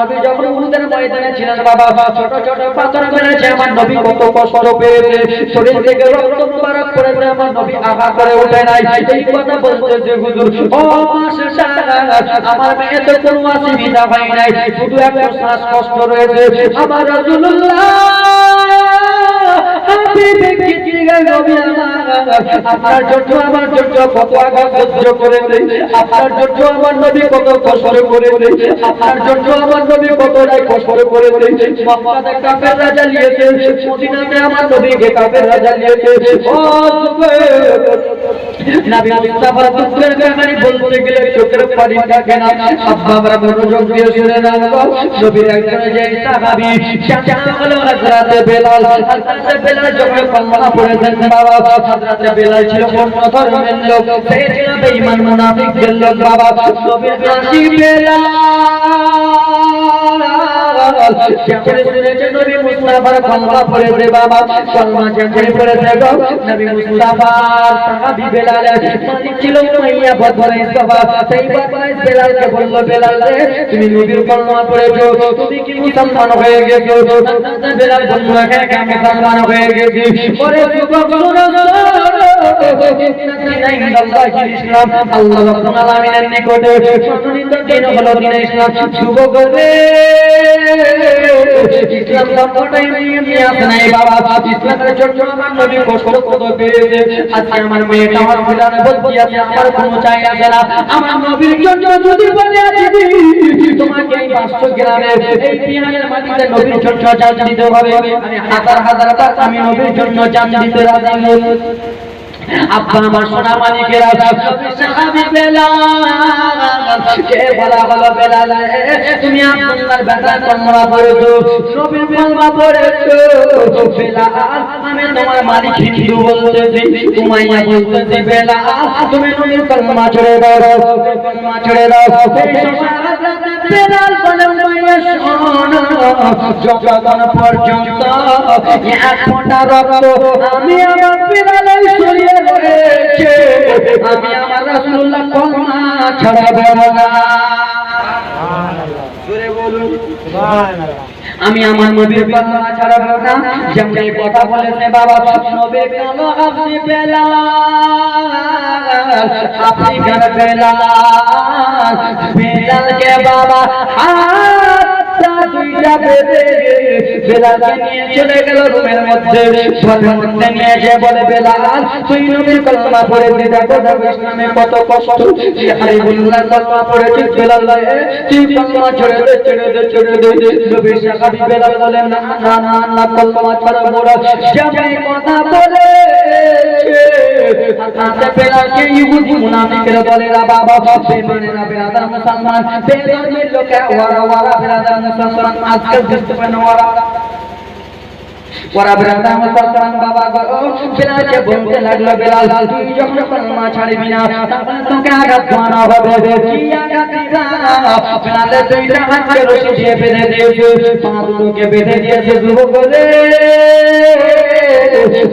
নবী যখন উহুদের ময়দানে ছিলেন, বাবা ছোট ছোট পাথর মেরেছে, আমার নবী কত কষ্ট পেয়েছে। শরীর থেকে রক্ত মুবারক আমার নবী করে নাই। এই কথা হুজুর, ও আমার মেয়ে তো কোনো অসুবিধা হয় নাই, শুধু একটা শ্বাসকষ্ট রয়েছে। আমার রাসূলুল্লাহ আপনার জন্য আমার জন্য কত আঘাত সহ্য করেছে আপনার জন্য আমার নবী কত কষ্ট করেছে আপনার জন্য আমার নবী কত রায় কষ্ট করেছে মক্কাতে কাফের রাজা মদিনাতে আমার নবীকে কাফের রাজা লিয়েছে মুস্তাফা দুঃখের কাহিনী বলতে গেলে চোখের পানি থাকে না। আব্বা আমরা মনোযোগ দিয়ে শুনে না নবীর একজন যে সাহাবী চাচা হলো হযরত বেলাল। হযরত বেলাল যখন কলমা পড়েছেন বাবা হযরত বেলাল ছিল অন্য ধর্মের লোক। সে ছিল বেঈমান মুনাফিকদের লোক। বাবা নবীর কাছে বেলাল। যেখানে শুনেছে নবী মুস্তাফার কলমা পড়েছে বাবা কলমা যেখানে পড়েছে গো নবী মুস্তাফার সাহাবী বেলাল মালিক ছিল উমাইয়া বদরাইস বাবা সেই বদরাইস বেলালকে বলল বেলাল রে তুমি নবীর কলমা পড়েছো তুমি কি মুসলমান হয়ে গেছো বেলাল বলল হ্যাঁ হ্যাঁ মুসলমান হয়ে গেছি পরে যুবক শুনো ইসলাম আল্লাহ রাব্বুল আলামিনের নিকটে সম্মানিত দিন হলো দিন ইসলাম যুবক রে ইসলাম ধর্মটাই নিয়ে আসে বাবা ইসলামের জন্য আমার নবী কষ্ট কত পেয়েছে আজকে আমার মেয়েটা আমার বিলানে বলছি আমার কোনো চাই আছে না আমার নবীর জন্য যদি বলে তোমাকে এই বাস্তব গ্রামের এই বিহারের মাটিতে নবীর জন্য চান দিতে হবে আমি হাজার হাজার টাকা আমি নবীর জন্য চান দিতে রাজি আব্বা আমার সোনা মালিকেরা বেলাল। কে তুমি আব্দুল্লাহর বেটা কলমা পড়েছো নবীর কলমা পড়েছো আমি তোমার মালিক হিন্দু বলতেছি, উমাইয়া বলতেছি, বেলাল। তুমি নবীর কলমা ছেড়ে দাও কলমা ছেড়ে দাও। আমি আমার বেলালের শরীরে আমি আমার রাসূলুল্লাহ কলমা ছড়াবো না। যেমন কথা বলেছে বাবা নবীর কালো আপনি বেলাল? বেলালকে বাবা দুইটা বেঁধে বেলালকে নিয়ে চলে গেল রুমের মধ্যে। ঘরের মধ্যে নিয়ে যে বলে, বেলাল, তুই নবীর কলমা পড়ে দে, দেখো দেখো ইসলামে কত কষ্ট। হারিবুল্লাহ কলমা পড়েছিস বেলাল তুই কলমা ছেড়ে দে ছেড়ে দে ছেড়ে দে। নবীর সাহাবী বেলাল বলে, না না না না, কলমা ছাড়া মোরা যেমন কথা বাবা মুসলমান বেরাদার আজকাল পারে না ওয়ারা ওরা বেরাদার মুসলমান বাবা গো। বেলালকে বলতে লাগল বেলাল, তুই যখন কলমা ছাড়বি না, তখন তোকে আঘাত খাওয়ানো হবে। কি আঘাত দিবা বেলালে দুইটা হাতকে রশি দিয়ে বেঁধে দিয়েছে। পা দুটোকে বেঁধে দিয়েছে যুবক রে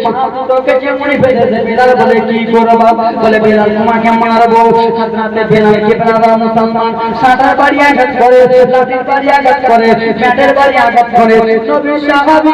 পা দুটোকে যেমনই বেঁধেছে বেলাল বলে, কি করব? বলে, বেলাল, তোমাকে মারবো। হাজরাতে বেলালকে বেলাল মুসলমান, সাদার বাড়ি আঘাত করে, লাঠির বাড়ি আঘাত করে, ম্যাটের বাড়ি আঘাত করে। নবী সাহাবী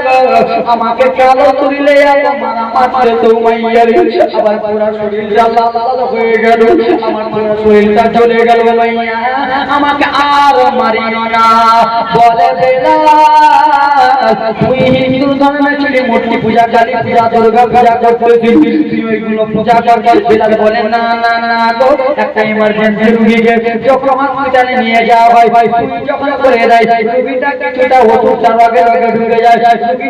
আমাকে কালো তুলিলে আমার আমার তো আবার পুরো শরীরটা লাল লাল হয়ে গেল, আমার পুরো শরীরটা চলে গেল উমাইয়া আমাকে আর মারিও না, বলে বেলাল তুই হিন্দু ধর্মে ছিলি, মূর্তি পূজা, কালী পূজা, দুর্গা পূজা করতেছিস। তুই ওইগুলো পূজা করতে বেলাল বলে, না না না গো, একটা ইমার্জেন্সি রুগীকে যখন হসপিটালে নিয়ে যাওয়া হয়, তুই যখন করে দেয় রুগীটা কিছুটা ওষুধটা রগে রগে ঢুকে যায়।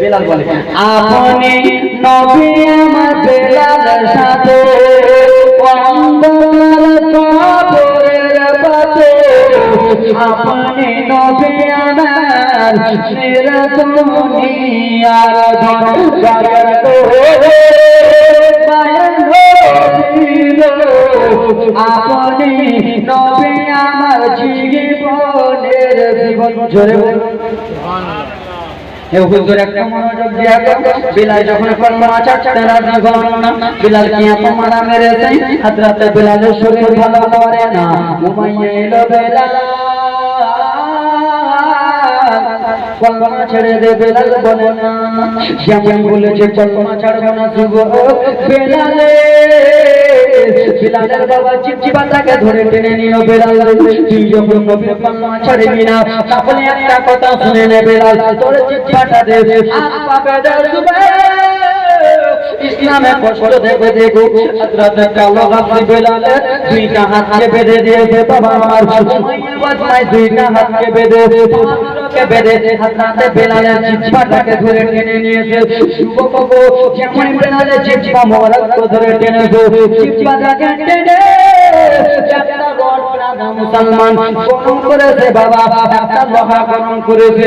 বেলাল বলে। আপনি নবী আমার বেলালের সাথে আপনি নবী আমার সেরা দুনিয়ার ধন গায়ের আপনি নবী আমার জীবনের জীবন। জোরে বলুন। হুজুর একটা মনোযোগ দিয়া বিলাল যখন কলমা চাচতে রাজি হলো না, বিলাল কি এত মারা মেরেছে? হযরতে বিলালের শরীর ভালো করে না। ঘুমাইয়ে এলো বেলাল। কলমা ছেড়ে দে বেলাল বলে না। যেমন বলেছে, কলমা ছাড়বো না যুবক। বেলালে বিলালের বাবা চিপচিপা তাকে ধরে টেনে নিল বেলাল। তুই যখন নবীর কলমা ছাড়বি না তাহলে একটা কথা শুনে নে বেলাল, তোর চিপচিপাটা দে। হাত পাবে দে ইসলামে কষ্ট দেবে দেখো হযরত হাতকে বেঁধে দিয়েছে বাবা আমার হাতকে বেঁধে কে ধরে টেনে নিয়েছে। ধরে টেনে করেছে বাবা। একটা করেছে।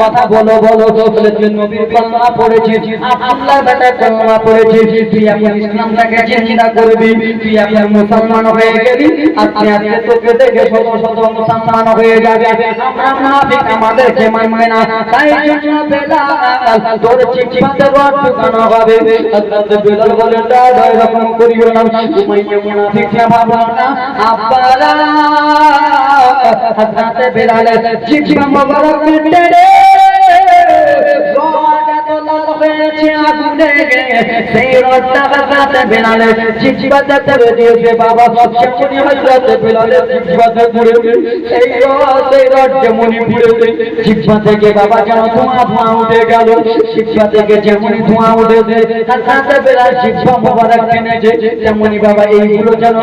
কথা বলো বলো বলে নবীর কলমা পড়েছিস আল্লাহ বেটা কলমা পড়েছিস তুই এখন ইসলামটাকে চিন্তা করবি, তুই এখন মুসলমান হয়ে গেলি, আজকে আজকে তোকে দেখে শত শত মুসলমান হয়ে যাবে। আমাদেরকে মানবে না। তাই তোর চিঠিতে রড ঢুকানো হবে। হযরত চিঠি মোবারক আগুনে সেই হযরত বেলালের জিহ্বাতে করে দিয়েছে বাবা যেমনি হযরত বেলালের জিহ্বাতে পুড়ে সেই রড সেই রড যেমনি পুড়েছে জিহ্বা থেকে বাবা যেন ধোঁয়া ধোঁয়া উঠে গেল। জিহ্বা থেকে যেমনি ধোঁয়া উঠেছে জিহ্বা মোবারক টেনেছে তেমনি বাবা এইগুলো যেন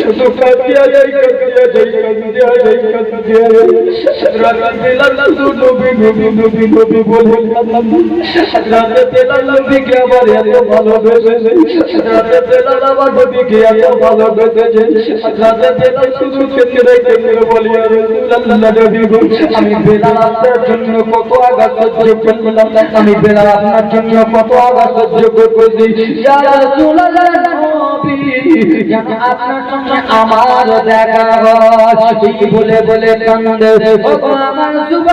শুধু কাঁদিয়া যাই কাঁদিয়া যাই কাঁদিয়া যাই কাঁদিয়া যাই বেলাল শুধু নবী নবী নবী নবী বলে হযরত বেলাল নবীকে আবার এত ভালোবেসেছে হযরত বেলাল আবার নবীকে এত ভালোবেসেছে হযরত বেলাল শুধু বলি গো আমি বেলাল আপনার জন্য কত আঘাত সহ্য করলাম আমার দেখা বলে বলে কান্দে। আমার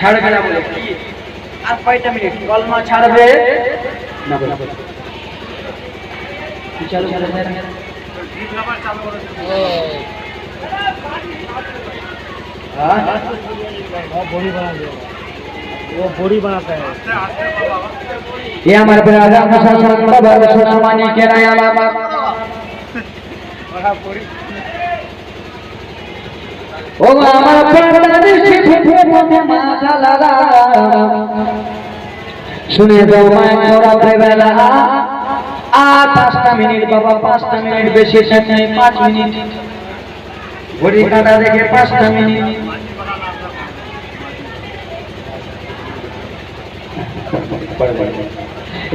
ছাড়বে না বলে কি আর কয়টা মিনিট কলমা ছাড়বে না বলে চালু করে দেন वो बोरी बनाता है ये हमारे ब्रदर मुसलमान बाबा मुसलमानी के नया बाबा ও আমার লাগা শুনে দাও মায়ের রাত্রে বেলা। আর পাঁচটা মিনিট, বাবা, পাঁচটা মিনিট, বেশি নেই, পাঁচ মিনিট। ঘড়ি কাটা দেখে পাঁচটা মিনিট।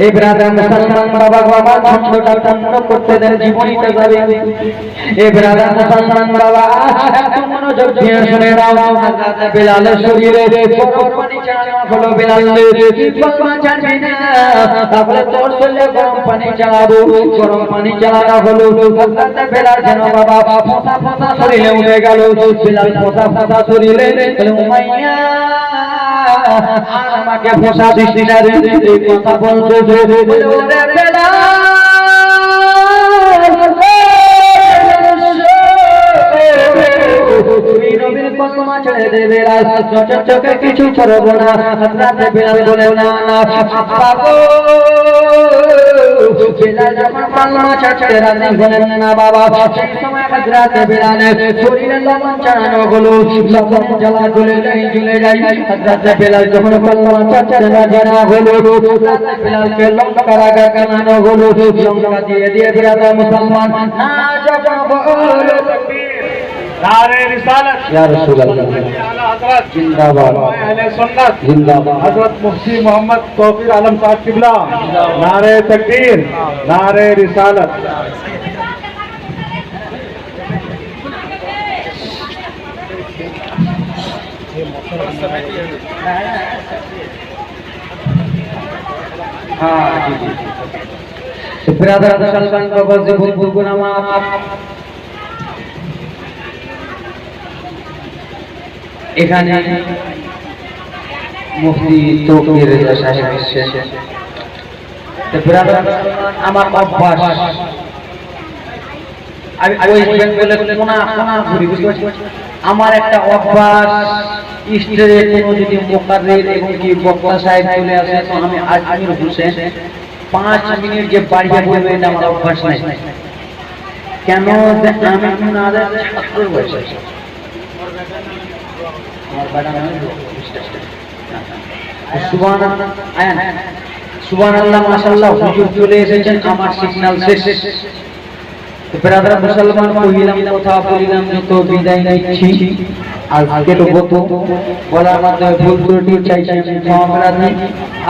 এই ব্রাদার মুসলমান বাবা বাবা ছন্দটা পূর্ণ করতে দেন জীবনীতে যাবে। এই ব্রাদার মুসলমান বাবা মনোযোগ দিয়ে শুনে নাও বিলালের শরীরে। গরম পানি হলো বিলালের বলবা জানবি না, তাহলে তোর শরীরে গরম পানি চালাবো। গরম পানি চালানো হলো বিলাল যেন বাবা ফোঁটা ফোঁটা শরীরে উঠে গেল। বিলাল ফোঁটা ফোঁটা শরীরে উমাইয়া আমাকে ফোঁসা দিস না রে কথা বলতে রে কিছু ছড়ব না বেলাল বলে না বেলাল যখন কলমা ছেড়ে রাতে বলেন না বাবা সেই সময় রাতে বেলালের শরীরে লবণ চালানো হলো লবণ জ্বালা জ্বলে যায় জ্বলে যায় রাতে বেলাল যখন কলমা ছেড়ে না হলো বেলালকে লঙ্কা রাগা কানানো হলো লঙ্কা দিয়ে দিয়ে বিরাদা মুসলমান না যখন বলো नारे रिसालत। या रसूल अल्लाह हज़रत जिंदाबाद सुन्नत। जिंदाबाद। हज़रत मुफ्ती मोहम्मद तौफीर आलम साहब किबला। नारे तकबीर नारे रिसालत। हाँ जी जी माफ़ এখানে মুফতি তৌকির রেজা সাহেব এসেছেন। ব্রাদার, আমার অভ্যাস। আমি বেঙ্গলে কোনা কোনা ঘুরি বুঝতে আমার একটা অভ্যাস স্টেজে কোনো যদি মোকাররির এবং কি বক্তা সাহেব চলে আসে, তো আমি আজমির হোসেন, পাঁচ মিনিট যে বাড়িয়ে বলবে এটা আমার অভ্যাস নাই। কেন? আমি ছাত্র সুবান আল্লাহ মাশাআল্লাহ হুজুর চলে এসেছেন আমার সিগন্যাল শেষ। ব্রাদার মুসলমান কহিলাম কথা বলিলাম যত বিদায় নিচ্ছি আজকে তো বলতো বলার মাধ্যমে ভুল ত্রুটি চাইছি ক্ষমা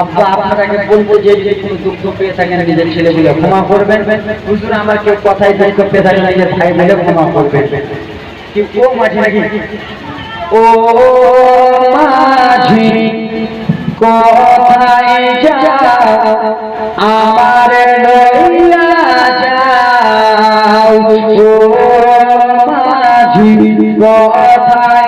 আব্বা আপনাকে বলব যে যদি কোনো দুঃখ পেয়ে থাকেন নিজের ছেলে বলে ক্ষমা করবেন। হুজুর আমার কেউ কথাই দুঃখ পেয়ে থাকেন নিজের ভাই বলে ক্ষমা করবেন। কি ও মাঝি নাকি ও মাঝি কোথায় যা আমার লইয়া যাও। ও মাঝি কোথায়